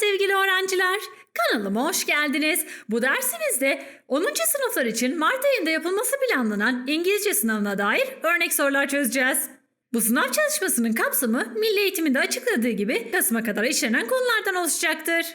sevgili öğrenciler. Kanalıma hoş geldiniz. Bu dersimizde 10. sınıflar için Mart ayında yapılması planlanan İngilizce sınavına dair örnek sorular çözeceğiz. Bu sınav çalışmasının kapsamı Milli Eğitim'in de açıkladığı gibi Kasım'a kadar işlenen konulardan oluşacaktır.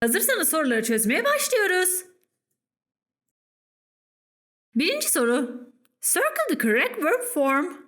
Hazırsanız soruları çözmeye başlıyoruz. Birinci soru. Circle the correct verb form.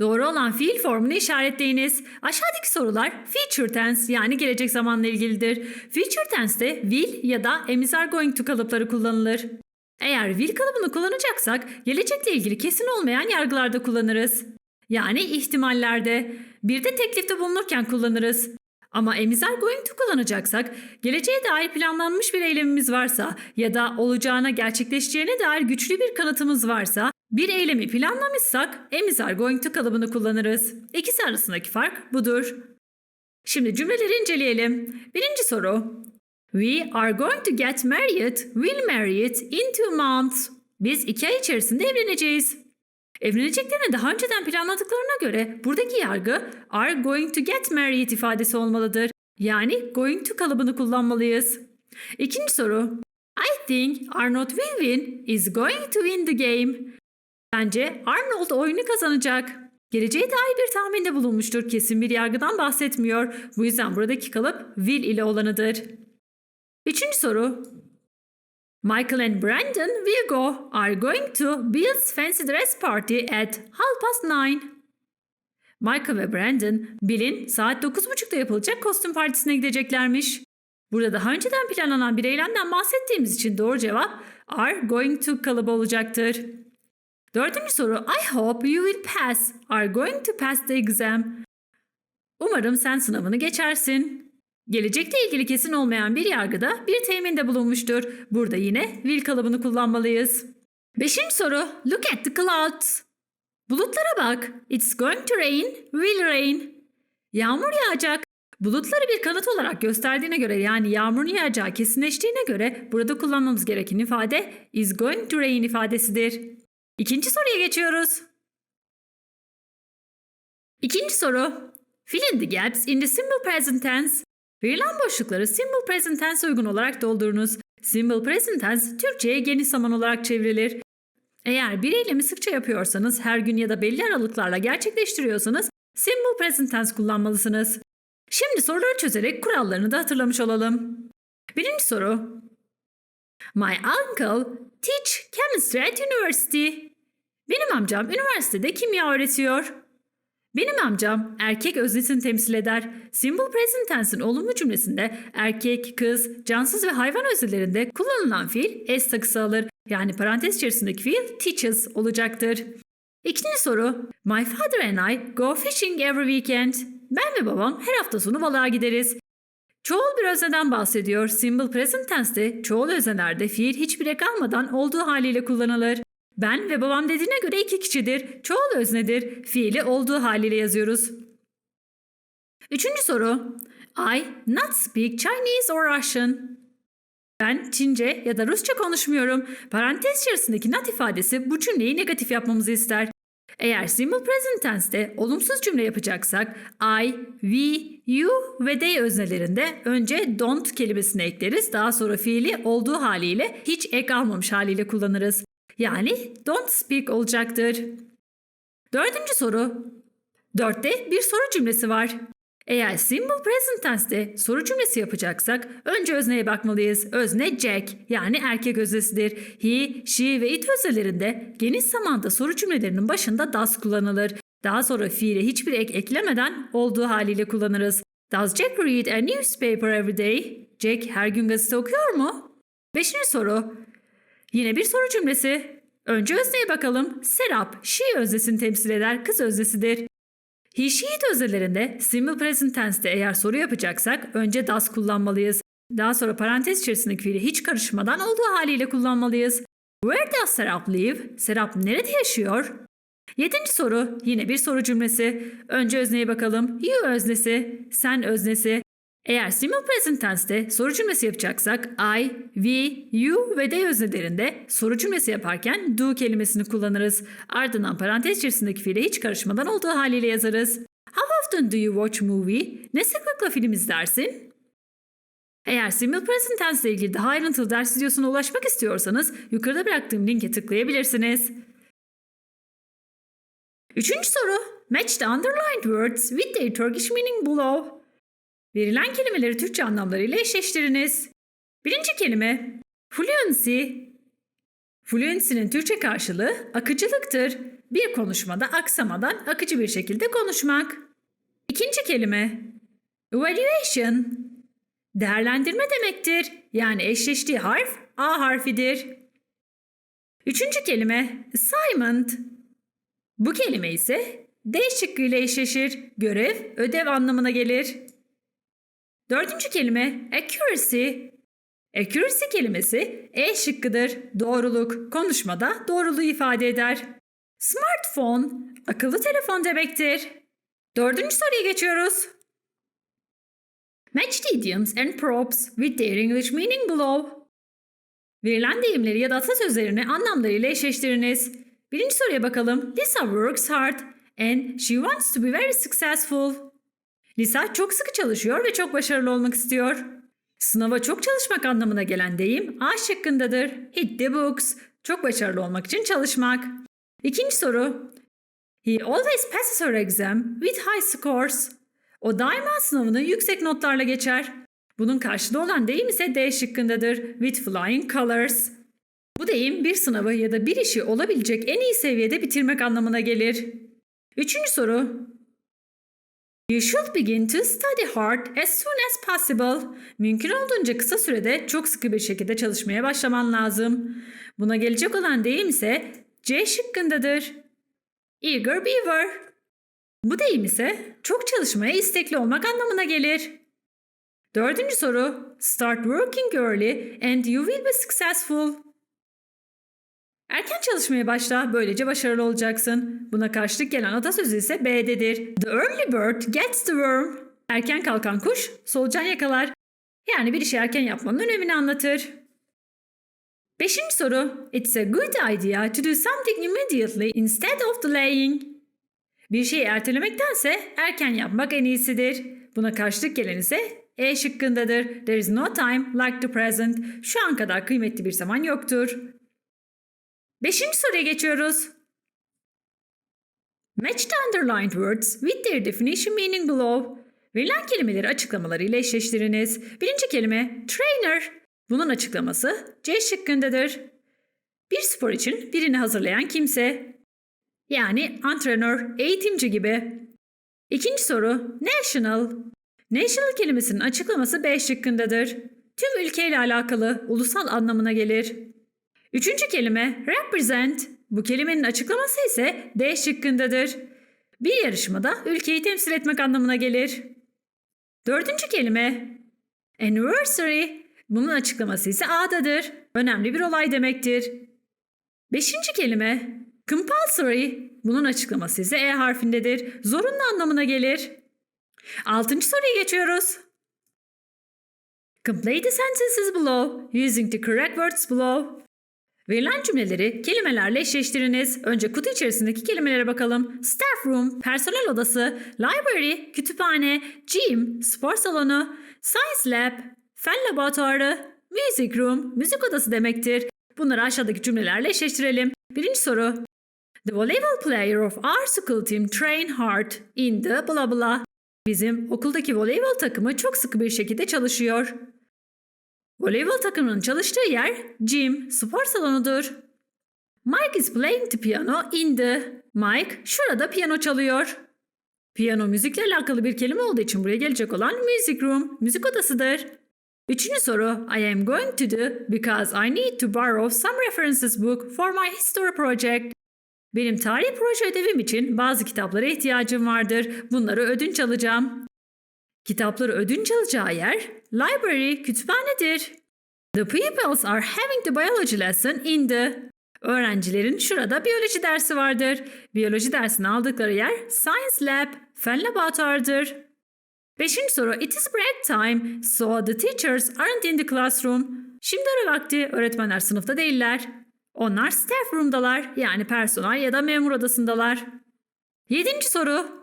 Doğru olan fiil formunu işaretleyiniz. Aşağıdaki sorular future tense yani gelecek zamanla ilgilidir. Future tense'te will ya da am is are going to kalıpları kullanılır. Eğer will kalıbını kullanacaksak gelecekle ilgili kesin olmayan yargılarda kullanırız. Yani ihtimallerde. Bir de teklifte bulunurken kullanırız. Ama am is are going to kullanacaksak geleceğe dair planlanmış bir eylemimiz varsa ya da olacağına gerçekleşeceğine dair güçlü bir kanıtımız varsa bir eylemi planlamışsak am are going to kalıbını kullanırız. İkisi arasındaki fark budur. Şimdi cümleleri inceleyelim. Birinci soru. We are going to get married, will marry it in two months. Biz iki ay içerisinde evleneceğiz. Evleneceklerini daha önceden planladıklarına göre buradaki yargı are going to get married ifadesi olmalıdır. Yani going to kalıbını kullanmalıyız. İkinci soru. I think Arnold will win is going to win the game. Bence Arnold oyunu kazanacak. Geleceğe dair bir tahminde bulunmuştur. Kesin bir yargıdan bahsetmiyor. Bu yüzden buradaki kalıp will ile olanıdır. Üçüncü soru. Michael and Brandon will go are going to Bill's fancy dress party at half past nine. Michael ve Brandon, Bill'in saat 9.30'da yapılacak kostüm partisine gideceklermiş. Burada daha önceden planlanan bir eylemden bahsettiğimiz için doğru cevap are going to kalıbı olacaktır. Dördüncü soru I hope you will pass. Are going to pass the exam. Umarım sen sınavını geçersin. Gelecekle ilgili kesin olmayan bir yargıda bir teminde bulunmuştur. Burada yine will kalıbını kullanmalıyız. Beşinci soru Look at the clouds. Bulutlara bak. It's going to rain, will rain. Yağmur yağacak. Bulutları bir kanıt olarak gösterdiğine göre yani yağmurun yağacağı kesinleştiğine göre burada kullanmamız gereken ifade is going to rain ifadesidir. İkinci soruya geçiyoruz. İkinci soru. Fill in the gaps in the simple present tense. Verilen boşlukları simple present tense uygun olarak doldurunuz. Simple present tense Türkçe'ye geniş zaman olarak çevrilir. Eğer bir eylemi sıkça yapıyorsanız, her gün ya da belli aralıklarla gerçekleştiriyorsanız simple present tense kullanmalısınız. Şimdi soruları çözerek kurallarını da hatırlamış olalım. Birinci soru. My uncle teach chemistry at university. Benim amcam üniversitede kimya öğretiyor. Benim amcam erkek öznesini temsil eder. Simple present tense'in olumlu cümlesinde erkek, kız, cansız ve hayvan öznelerinde kullanılan fiil s takısı alır. Yani parantez içerisindeki fiil teaches olacaktır. İkinci soru. My father and I go fishing every weekend. Ben ve babam her hafta sonu balığa gideriz. Çoğul bir özneden bahsediyor. Simple present tense'te çoğul öznelerde fiil hiçbir ek almadan olduğu haliyle kullanılır. Ben ve babam dediğine göre iki kişidir. Çoğul öznedir. Fiili olduğu haliyle yazıyoruz. Üçüncü soru. I not speak Chinese or Russian. Ben Çince ya da Rusça konuşmuyorum. Parantez içerisindeki not ifadesi bu cümleyi negatif yapmamızı ister. Eğer simple present tense'te olumsuz cümle yapacaksak I, we, you ve they öznelerinde önce don't kelimesini ekleriz. Daha sonra fiili olduğu haliyle hiç ek almamış haliyle kullanırız. Yani don't speak olacaktır. Dördüncü soru. Dörtte bir soru cümlesi var. Eğer simple present tense'te soru cümlesi yapacaksak önce özneye bakmalıyız. Özne Jack yani erkek öznesidir. He, she ve it öznelerinde geniş zamanda soru cümlelerinin başında does kullanılır. Daha sonra fiile hiçbir ek eklemeden olduğu haliyle kullanırız. Does Jack read a newspaper every day? Jack her gün gazete okuyor mu? Beşinci soru. Yine bir soru cümlesi. Önce özneye bakalım. Serap, she öznesini temsil eder, kız öznesidir. He, she, it öznelerinde simple present tense'te eğer soru yapacaksak önce does kullanmalıyız. Daha sonra parantez içerisindeki fiili hiç karışmadan olduğu haliyle kullanmalıyız. Where does Serap live? Serap nerede yaşıyor? Yedinci soru yine bir soru cümlesi. Önce özneye bakalım. You öznesi, sen öznesi. Eğer simple present tense'te soru cümlesi yapacaksak I, we, you ve they öznelerinde soru cümlesi yaparken do kelimesini kullanırız. Ardından parantez içerisindeki fiile hiç karışmadan olduğu haliyle yazarız. How often do you watch movie? Ne sıklıkla film izlersin? Eğer Simple Present Tense ile ilgili daha ayrıntılı ders videosuna ulaşmak istiyorsanız yukarıda bıraktığım linke tıklayabilirsiniz. Üçüncü soru. Match the underlined words with their Turkish meaning below. Verilen kelimeleri Türkçe anlamlarıyla eşleştiriniz. Birinci kelime fluency. Fluency'nin Türkçe karşılığı akıcılıktır. Bir konuşmada aksamadan akıcı bir şekilde konuşmak. İkinci kelime evaluation. Değerlendirme demektir. Yani eşleştiği harf A harfidir. Üçüncü kelime assignment. Bu kelime ise D şıkkıyla eşleşir. Görev, ödev anlamına gelir. Dördüncü kelime accuracy. Accuracy kelimesi E şıkkıdır. Doğruluk, konuşmada doğruluğu ifade eder. Smartphone, akıllı telefon demektir. Dördüncü soruya geçiyoruz. Match idioms and props with their English meaning below. Verilen deyimleri ya da atasözlerini anlamlarıyla eşleştiriniz. Birinci soruya bakalım. Lisa works hard and she wants to be very successful. Lisa çok sıkı çalışıyor ve çok başarılı olmak istiyor. Sınava çok çalışmak anlamına gelen deyim A şıkkındadır. Hit the books. Çok başarılı olmak için çalışmak. İkinci soru. He always passes her exam with high scores. O daima sınavını yüksek notlarla geçer. Bunun karşılığı olan deyim ise D şıkkındadır. With flying colors. Bu deyim bir sınavı ya da bir işi olabilecek en iyi seviyede bitirmek anlamına gelir. Üçüncü soru. You should begin to study hard as soon as possible. Mümkün olduğunca kısa sürede çok sıkı bir şekilde çalışmaya başlaman lazım. Buna gelecek olan deyim ise C şıkkındadır. Eager beaver. Bu deyim ise çok çalışmaya istekli olmak anlamına gelir. Dördüncü soru. Start working early and you will be successful. Erken çalışmaya başla, böylece başarılı olacaksın. Buna karşılık gelen atasözü ise B'dedir. The early bird gets the worm. Erken kalkan kuş solucan yakalar. Yani bir işi erken yapmanın önemini anlatır. Beşinci soru. It's a good idea to do something immediately instead of delaying. Bir şeyi ertelemektense erken yapmak en iyisidir. Buna karşılık gelen ise E şıkkındadır. There is no time like the present. Şu an kadar kıymetli bir zaman yoktur. Beşinci soruya geçiyoruz. Match the underlined words with their definition meaning below. Verilen kelimeleri açıklamalarıyla eşleştiriniz. Birinci kelime trainer. Bunun açıklaması C şıkkındadır. Bir spor için birini hazırlayan kimse. Yani antrenör, eğitimci gibi. İkinci soru national. National kelimesinin açıklaması B şıkkındadır. Tüm ülkeyle alakalı, ulusal anlamına gelir. Üçüncü kelime represent. Bu kelimenin açıklaması ise D şıkkındadır. Bir yarışmada ülkeyi temsil etmek anlamına gelir. Dördüncü kelime anniversary. Bunun açıklaması ise A'dadır. Önemli bir olay demektir. Beşinci kelime compulsory. Bunun açıklaması ise E harfindedir. Zorunlu anlamına gelir. Altıncı soruya geçiyoruz. Complete the sentences below using the correct words below. Verilen cümleleri kelimelerle eşleştiriniz. Önce kutu içerisindeki kelimelere bakalım. Staff room, personel odası, library, kütüphane, gym, spor salonu, science lab, fen laboratuvarı, music room, müzik odası demektir. Bunları aşağıdaki cümlelerle eşleştirelim. Birinci soru. The volleyball player of our school team train hard in the blah blah. Bizim okuldaki voleybol takımı çok sıkı bir şekilde çalışıyor. Voleybol takımının çalıştığı yer gym, spor salonudur. Mike is playing the piano in the. Mike şurada piyano çalıyor. Piyano müzikle alakalı bir kelime olduğu için buraya gelecek olan music room, müzik odasıdır. Üçüncü soru. I am going to do because I need to borrow some references book for my history project. Benim tarih proje ödevim için bazı kitaplara ihtiyacım vardır. Bunları ödünç alacağım. Kitapları ödünç alacağı yer library, kütüphanedir. The pupils are having the biology lesson in the. Öğrencilerin şurada biyoloji dersi vardır. Biyoloji dersini aldıkları yer science lab, fen laboratuvardır. Beşinci soru. It is break time, so the teachers aren't in the classroom. Şimdi ara vakti, öğretmenler sınıfta değiller. Onlar staff room'dalar, yani personel ya da memur odasındalar. Yedinci soru.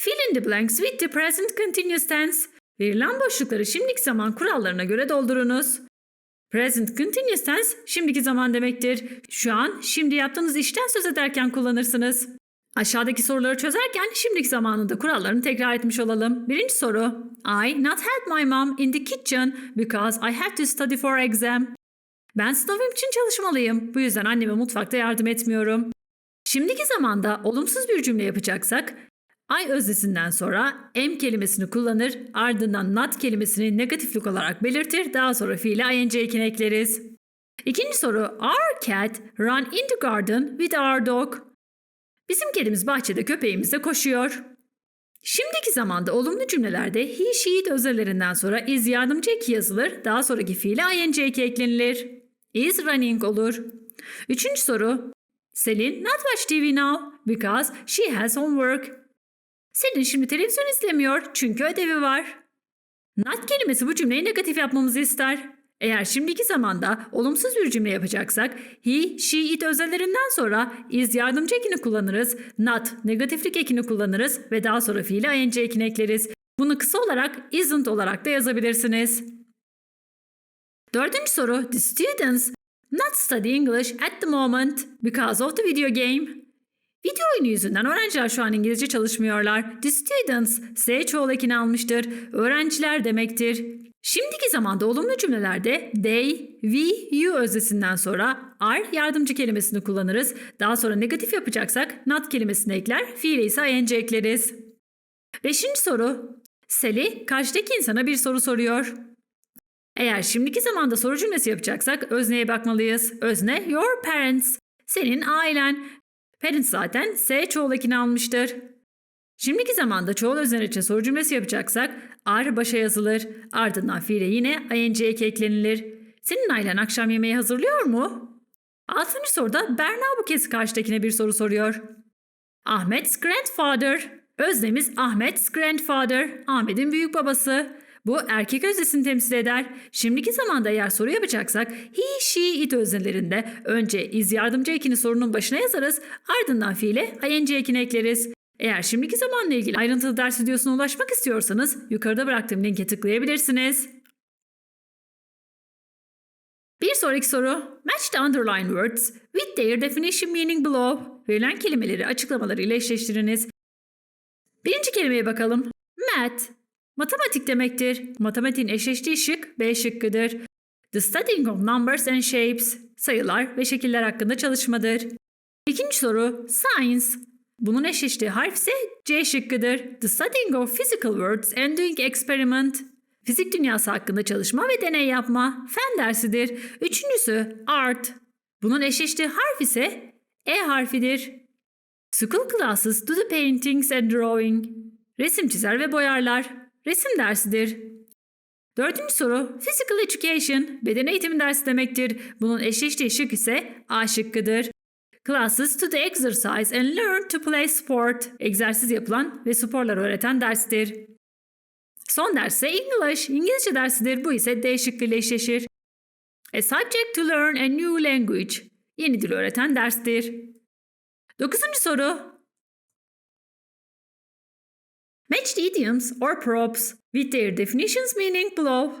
Fill in the blanks with the present continuous tense. Verilen boşlukları şimdiki zaman kurallarına göre doldurunuz. Present continuous tense şimdiki zaman demektir. Şu an şimdi yaptığınız işten söz ederken kullanırsınız. Aşağıdaki soruları çözerken şimdiki zamanında kurallarını tekrar etmiş olalım. Birinci soru. I not help my mom in the kitchen because I have to study for exam. Ben sınavım için çalışmalıyım. Bu yüzden anneme mutfakta yardım etmiyorum. Şimdiki zamanda olumsuz bir cümle yapacaksak I öznesinden sonra am kelimesini kullanır, ardından not kelimesini negatiflik olarak belirtir, daha sonra fiile ing ekini ekleriz. İkinci soru Our cat run in the garden with our dog. Bizim kedimiz bahçede köpeğimizle koşuyor. Şimdiki zamanda olumlu cümlelerde he, she, özelerinden sonra is yardımcı eki yazılır, daha sonraki fiile ing eki eklenilir. Is running olur. Üçüncü soru Selin not watch TV now because she has homework. Selin şimdi televizyon izlemiyor çünkü ödevi var. Not kelimesi bu cümleyi negatif yapmamızı ister. Eğer şimdiki zamanda olumsuz bir cümle yapacaksak he, she, it özellerinden sonra is yardımcı ekini kullanırız, not negatiflik ekini kullanırız ve daha sonra fiili ing ekini ekleriz. Bunu kısa olarak isn't olarak da yazabilirsiniz. Dördüncü soru. The students not study English at the moment because of the video game. Video oyunu yüzünden öğrenciler şu an İngilizce çalışmıyorlar. The students S çoğul ekini almıştır. Öğrenciler demektir. Şimdiki zamanda olumlu cümlelerde they, we, you öznesinden sonra are yardımcı kelimesini kullanırız. Daha sonra negatif yapacaksak not kelimesini ekler, fiile ise ing ekleriz. Beşinci soru. Sally karşıdaki insana bir soru soruyor. Eğer şimdiki zamanda soru cümlesi yapacaksak özneye bakmalıyız. Özne your parents. Senin ailen. Parents zaten S çoğul ekini almıştır. Şimdiki zamanda çoğul özneler için soru cümlesi yapacaksak are başa yazılır. Ardından fiile yine ing eki eklenilir. Senin ailen akşam yemeği hazırlıyor mu? Altıncı soruda Berna bu kez karşıdakine bir soru soruyor. Ahmet's grandfather. Öznemiz Ahmet's grandfather. Ahmet'in büyük babası. Bu erkek öznesini temsil eder. Şimdiki zamanda eğer soru yapacaksak he, she, it öznelerinde önce is yardımcı ekini sorunun başına yazarız. Ardından fiile ing ekini ekleriz. Eğer şimdiki zamanla ilgili ayrıntılı ders videosuna ulaşmak istiyorsanız yukarıda bıraktığım linke tıklayabilirsiniz. Bir sonraki soru. Match the underlined words with their definition meaning below. Verilen kelimeleri açıklamalarıyla eşleştiriniz. Birinci kelimeye bakalım. Math. Matematik demektir. Matematiğin eşleştiği şık B şıkkıdır. The studying of numbers and shapes. Sayılar ve şekiller hakkında çalışmadır. İkinci soru. Science. Bunun eşleştiği harf ise C şıkkıdır. The studying of physical words and doing experiment. Fizik dünyası hakkında çalışma ve deney yapma. Fen dersidir. Üçüncüsü art. Bunun eşleştiği harf ise E harfidir. School classes do the paintings and drawing. Resim çizer ve boyarlar. Resim dersidir. Dördüncü soru. Physical education. Beden eğitimi dersi demektir. Bunun eşleştiği şık ise A şıkkıdır. Classes to the exercise and learn to play sport. Egzersiz yapılan ve sporlar öğreten derstir. Son ders English. İngilizce dersidir. Bu ise D şıkkıyla eşleşir. A subject to learn a new language. Yeni dil öğreten derstir. Dokuzuncu soru. Match idioms or props with their definitions meaning below.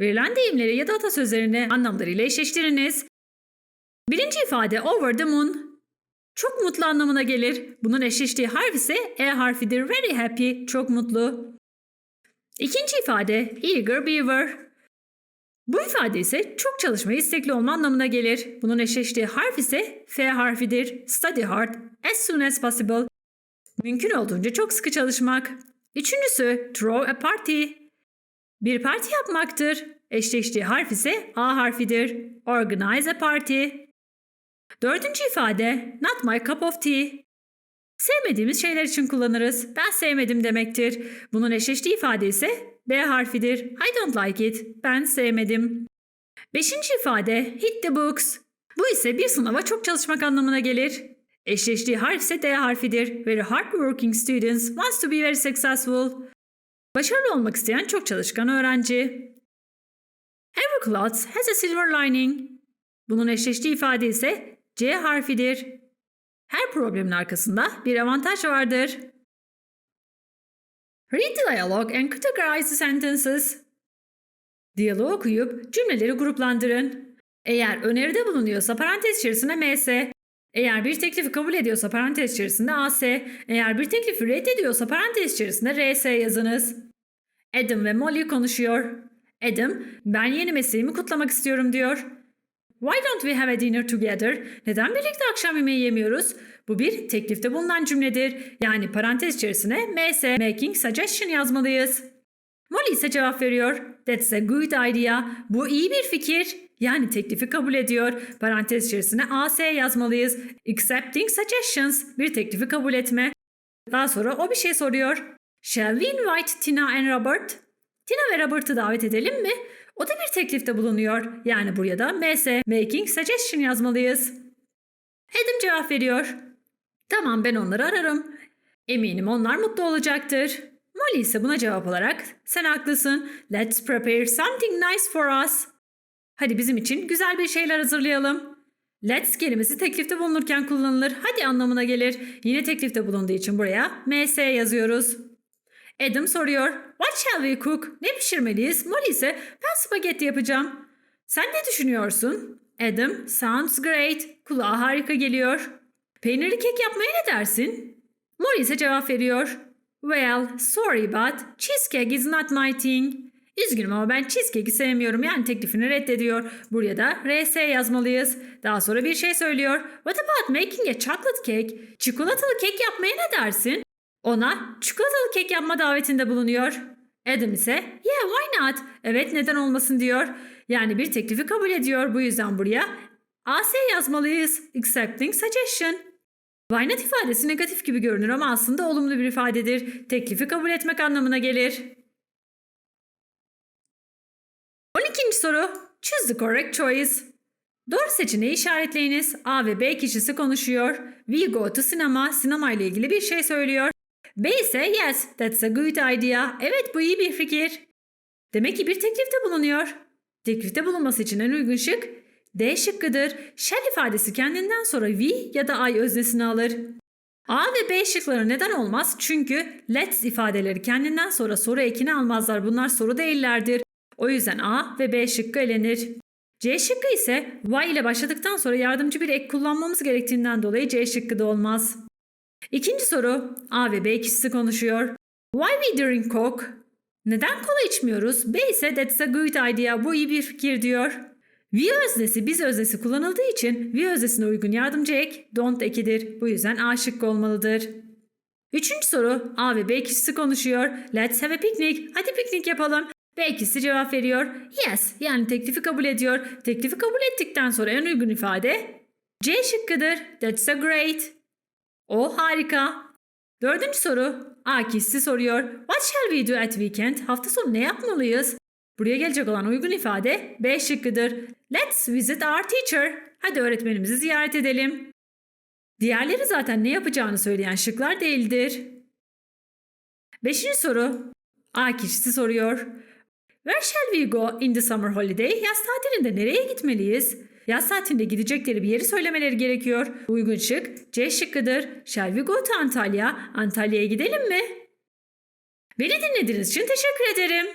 Verilen deyimleri ya da atasözlerini anlamlarıyla eşleştiriniz. Birinci ifade over the moon. Çok mutlu anlamına gelir. Bunun eşleştiği harf ise E harfidir. Very happy, çok mutlu. İkinci ifade eager beaver. Bu ifade ise çok çalışmaya istekli olma anlamına gelir. Bunun eşleştiği harf ise F harfidir. Study hard as soon as possible. Mümkün olduğunca çok sıkı çalışmak. Üçüncüsü throw a party. Bir parti yapmaktır. Eşleştiği harf ise A harfidir. Organize a party. Dördüncü ifade not my cup of tea. Sevmediğimiz şeyler için kullanırız. Ben sevmedim demektir. Bunun eşleştiği ifade ise B harfidir. I don't like it. Ben sevmedim. Beşinci ifade hit the books. Bu ise bir sınava çok çalışmak anlamına gelir. Eşleştiği harf ise D harfidir. Very hardworking students wants to be very successful. Başarılı olmak isteyen çok çalışkan öğrenci. Every cloth has a silver lining. Bunun eşleştiği ifade ise C harfidir. Her problemin arkasında bir avantaj vardır. Read the dialogue and categorize the sentences. Diyaloğu okuyup cümleleri gruplandırın. Eğer öneride bulunuyorsa parantez içerisinde MS, eğer bir teklifi kabul ediyorsa parantez içerisinde AS, eğer bir teklifi reddediyorsa parantez içerisinde RS yazınız. Adam ve Molly konuşuyor. Adam, ben yeni mesleğimi kutlamak istiyorum diyor. Why don't we have a dinner together? Neden birlikte akşam yemeği yemiyoruz? Bu bir teklifte bulunan cümledir. Yani parantez içerisine MS, making suggestion yazmalıyız. Molly ise cevap veriyor. That's a good idea. Bu iyi bir fikir. Yani teklifi kabul ediyor. Parantez içerisine AS yazmalıyız. Accepting suggestions. Bir teklifi kabul etme. Daha sonra o bir şey soruyor. Shall we invite Tina and Robert? Tina ve Robert'ı davet edelim mi? O da bir teklifte bulunuyor. Yani buraya da MS, making suggestion yazmalıyız. Adam cevap veriyor. Tamam ben onları ararım. Eminim onlar mutlu olacaktır. Molly ise buna cevap olarak sen haklısın. Let's prepare something nice for us. Hadi bizim için güzel bir şeyler hazırlayalım. Let's kelimesi teklifte bulunurken kullanılır. Hadi anlamına gelir. Yine teklifte bulunduğu için buraya MS yazıyoruz. Adam soruyor. What shall we cook? Ne pişirmeliyiz? Molly ise ben spagetti yapacağım. Sen ne düşünüyorsun? Adam, sounds great. Kulağa harika geliyor. Peynirli kek yapmaya ne dersin? Molly ise cevap veriyor. Well, sorry but cheesecake is not my thing. Üzgünüm ama ben cheesecake'i sevmiyorum yani teklifini reddediyor. Buraya da RS yazmalıyız. Daha sonra bir şey söylüyor. What about making a chocolate cake? Çikolatalı kek yapmaya ne dersin? Ona çikolatalı kek yapma davetinde bulunuyor. Adam ise yeah why not? Evet neden olmasın diyor. Yani bir teklifi kabul ediyor. Bu yüzden buraya AS yazmalıyız. Accepting suggestion. Why not ifadesi negatif gibi görünür ama aslında olumlu bir ifadedir. Teklifi kabul etmek anlamına gelir. 12. soru. Choose the correct choice. Doğru seçeneği işaretleyiniz. A ve B kişisi konuşuyor. We go to cinema. Sinema ile ilgili bir şey söylüyor. B ise yes, that's a good idea. Evet bu iyi bir fikir. Demek ki bir teklifte bulunuyor. Teklifte bulunması için en uygun şık D şıkkıdır. Shall ifadesi kendinden sonra we ya da I öznesini alır. A ve B şıkları neden olmaz? Çünkü let's ifadeleri kendinden sonra soru ekini almazlar. Bunlar soru değillerdir. O yüzden A ve B şıkkı elenir. C şıkkı ise why ile başladıktan sonra yardımcı bir ek kullanmamız gerektiğinden dolayı C şıkkı da olmaz. İkinci soru. A ve B kişisi konuşuyor. Why we drink coke? Neden kola içmiyoruz? B ise that's a good idea. Bu iyi bir fikir diyor. We öznesi biz öznesi kullanıldığı için we öznesine uygun yardımcı ek don't ekidir. Bu yüzden A şıkkı olmalıdır. Üçüncü soru. A ve B kişisi konuşuyor. Let's have a picnic. Hadi piknik yapalım. B kişisi cevap veriyor. Yes yani teklifi kabul ediyor. Teklifi kabul ettikten sonra en uygun ifade C şıkkıdır. That's a great. O harika. Dördüncü soru. A kişisi soruyor. What shall we do at weekend? Hafta sonu ne yapmalıyız? Buraya gelecek olan uygun ifade B şıkkıdır. Let's visit our teacher. Hadi öğretmenimizi ziyaret edelim. Diğerleri zaten ne yapacağını söyleyen şıklar değildir. Beşinci soru. A kişisi soruyor. Where shall we go in the summer holiday? Yaz tatilinde nereye gitmeliyiz? Yaz tatilinde gidecekleri bir yeri söylemeleri gerekiyor. Uygun şık C şıkkıdır. Shall we go to Antalya? Antalya'ya gidelim mi? Beni dinlediğiniz için teşekkür ederim.